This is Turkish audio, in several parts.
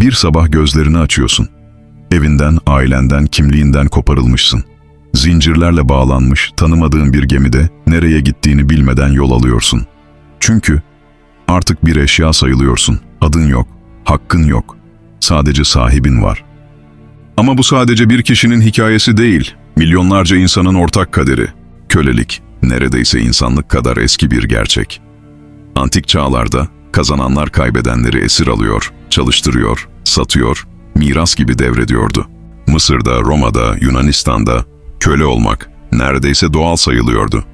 Bir sabah gözlerini açıyorsun. Evinden, ailenden, kimliğinden koparılmışsın. Zincirlerle bağlanmış, tanımadığın bir gemide nereye gittiğini bilmeden yol alıyorsun. Çünkü artık bir eşya sayılıyorsun. Adın yok, hakkın yok. Sadece sahibin var. Ama bu sadece bir kişinin hikayesi değil. Milyonlarca insanın ortak kaderi. Kölelik, neredeyse insanlık kadar eski bir gerçek. Antik çağlarda kazananlar kaybedenleri esir alıyor, çalıştırıyor, satıyor, miras gibi devrediyordu. Mısır'da, Roma'da, Yunanistan'da köle olmak neredeyse doğal sayılıyordu.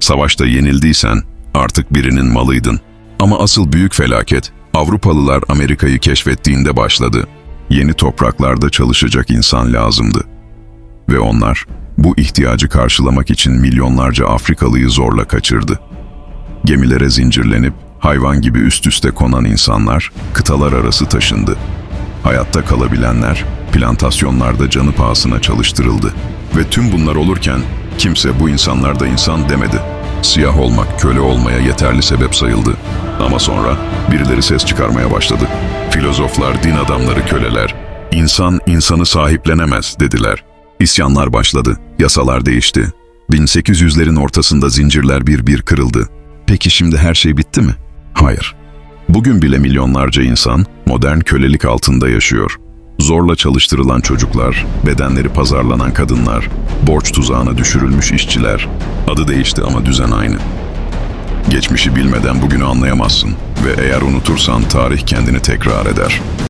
Savaşta yenildiysen artık birinin malıydın. Ama asıl büyük felaket Avrupalılar Amerika'yı keşfettiğinde başladı. Yeni topraklarda çalışacak insan lazımdı. Ve onlar bu ihtiyacı karşılamak için milyonlarca Afrikalıyı zorla kaçırdı. Gemilere zincirlenip hayvan gibi üst üste konan insanlar kıtalar arası taşındı. Hayatta kalabilenler plantasyonlarda canı pahasına çalıştırıldı. Ve tüm bunlar olurken kimse bu insanlar da insan demedi. Siyah olmak köle olmaya yeterli sebep sayıldı. Ama sonra birileri ses çıkarmaya başladı. Filozoflar, din adamları, köleler, insan insanı sahiplenemez dediler. İsyanlar başladı, yasalar değişti. 1800'lerin ortasında zincirler bir bir kırıldı. Peki şimdi her şey bitti mi? Hayır. Bugün bile milyonlarca insan modern kölelik altında yaşıyor. Zorla çalıştırılan çocuklar, bedenleri pazarlanan kadınlar, borç tuzağına düşürülmüş işçiler. Adı değişti ama düzen aynı. Geçmişi bilmeden bugünü anlayamazsın ve eğer unutursan tarih kendini tekrar eder.